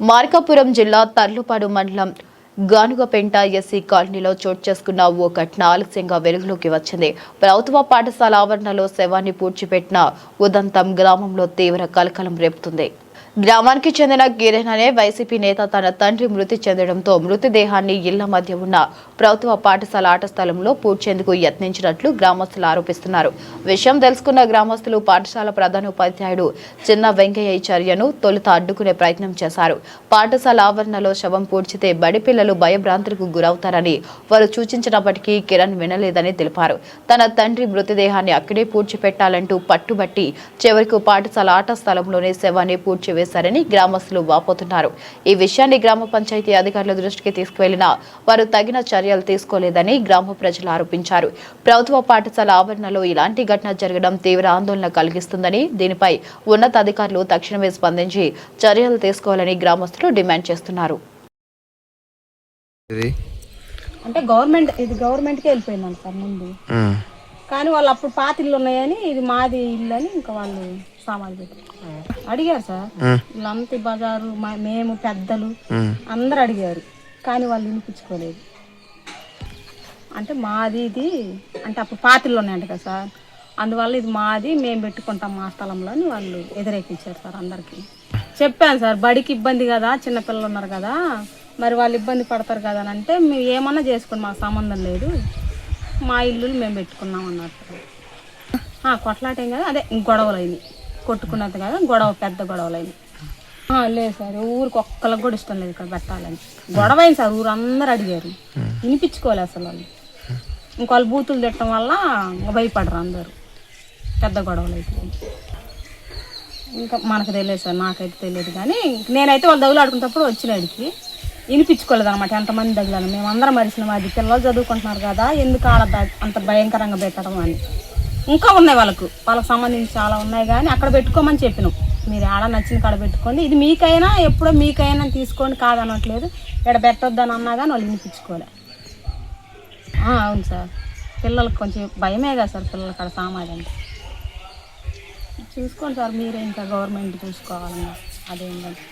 మార్కాపురం జిల్లా తర్లుపాడు మండలం గానుగపెంట ఎస్సీ కాలనీలో చోటు చేసుకున్న ఓ ఘటన ఆలస్యంగా వెలుగులోకి వచ్చింది. ప్రభుత్వ పాఠశాల ఆవరణలో శవాన్ని పూడ్చిపెట్టిన ఉదంతం గ్రామంలో తీవ్ర కలకలం రేపుతుంది. గ్రామానికి చెందిన కిరణ్ అనే వైసీపీ నేత తన తండ్రి మృతి చెందడంతో మృతదేహాన్ని ఇళ్ళ మధ్య ఉన్న ప్రభుత్వ పాఠశాల ఆట స్థలంలో పూడ్చేందుకు యత్నించినట్లు గ్రామస్తులు ఆరోపిస్తున్నారు. విషయం తెలుసుకున్న గ్రామస్తులు పాఠశాల ప్రధాన ఉపాధ్యాయుడు చిన్న వెంకయ్య చర్యను తొలుత అడ్డుకునే ప్రయత్నం చేశారు. పాఠశాల ఆవరణలో శవం పూడ్చితే బడి పిల్లలు భయభ్రాంతులకు గురవుతారని వారు సూచించినప్పటికీ కిరణ్ వినలేదని తెలిపారు. తన తండ్రి మృతదేహాన్ని అక్కడే పూడ్చిపెట్టాలంటూ పట్టుబట్టి చివరికి పాఠశాల ఆట స్థలంలోనే శవాన్ని పూడ్చివేశారని గ్రామస్తులు వాపోతున్నారు. ఈ విషయాన్ని గ్రామ పంచాయతీ అధికారుల దృష్టికి తీసుకువెళ్ళినా వారు తగిన చర్యలు తీసుకోలేదని గ్రామ ప్రజలు ఆరోపించారు. ప్రభుత్వ పాఠశాల ఆవరణలో ఇలాంటి ఘటన జరగడం తీవ్ర ఆందోళన కలిగిస్తుందని దీనిపై ఉన్నతాధికారులు తక్షణమే స్పందించి చర్యలు తీసుకోవాలని గ్రామస్తులు డిమాండ్ చేస్తున్నారు. అంటే గవర్నమెంట్ ఇది గవర్నమెంట్కే వెళ్ళిపోయిందంట సార్ ముందు. కానీ వాళ్ళు అప్పుడు పాత ఇల్లు ఉన్నాయని ఇది మాది ఇల్లు అని ఇంకా వాళ్ళు సామాన్లు పెట్టారు. అడిగారు సార్. వీళ్ళంతా బజారు మా- మేము పెద్దలు అందరు అడిగారు. కానీ వాళ్ళు వినిపించుకోలేదు. అంటే మాది ఇది అంటే అప్పుడు పాత ఇల్లు ఉన్నాయంట కదా సార్. అందువల్ల ఇది మాది మేము పెట్టుకుంటాం మా స్థలంలో అని వాళ్ళు వ్యతిరేకించారు సార్ అందరికీ. చెప్పాను సార్ బడికి ఇబ్బంది కదా చిన్నపిల్లలు ఉన్నారు కదా. మరి వాళ్ళు ఇబ్బంది పడతారు కదా అని అంటే మేము ఏమన్నా చేసుకోండి మాకు సంబంధం లేదు. మా ఇల్లు మేము పెట్టుకున్నాం అన్నట్టు. కొట్లాటేం కదా అదే గొడవలు అయినాయి కొట్టుకున్నది కదా గొడవ పెద్ద గొడవలు అయినాయి లేదు సార్ ఊరికి ఒక్కరికి కూడా ఇష్టం లేదు ఇక్కడ పెట్టాలని. గొడవ అయింది సార్ ఊరు అందరు అడిగారు. వినిపించుకోవాలి అసలు వాళ్ళు. ఇంకోళ్ళు బూతులు తిట్టడం వల్ల భయపడరు అందరు. పెద్ద గొడవలు అయితే ఇంకా మనకు తెలియదు సార్ నాకైతే తెలియదు కానీ నేనైతే వాళ్ళు దగులు ఆడుకున్నప్పుడు వచ్చినాడికి వినిపించుకోలేదు అనమాట ఎంతమంది తగిలాను. మేము అందరం మరిచిన అది పిల్లలు చదువుకుంటున్నారు కదా ఎందుకు ఆడ అంత భయంకరంగా పెట్టడం అని. ఇంకా ఉన్నాయి వాళ్ళకు. వాళ్ళకి సంబంధించి చాలా ఉన్నాయి కానీ అక్కడ పెట్టుకోమని చెప్పినాం. మీరు ఆడ నచ్చిన కాడ పెట్టుకోండి. ఇది మీకైనా ఎప్పుడో మీకైనా తీసుకోండి కాదనట్లేదు. ఇక్కడ పెట్టొద్దని అన్నా కానీ వాళ్ళు వినిపించుకోలే. అవును సార్. పిల్లలకు కొంచెం భయమే కదా సార్ పిల్లల కాడ సామాజం చూసుకోండి సార్ మీరే ఇంకా గవర్నమెంట్ చూసుకోవాలన్నా. అదేంటంటే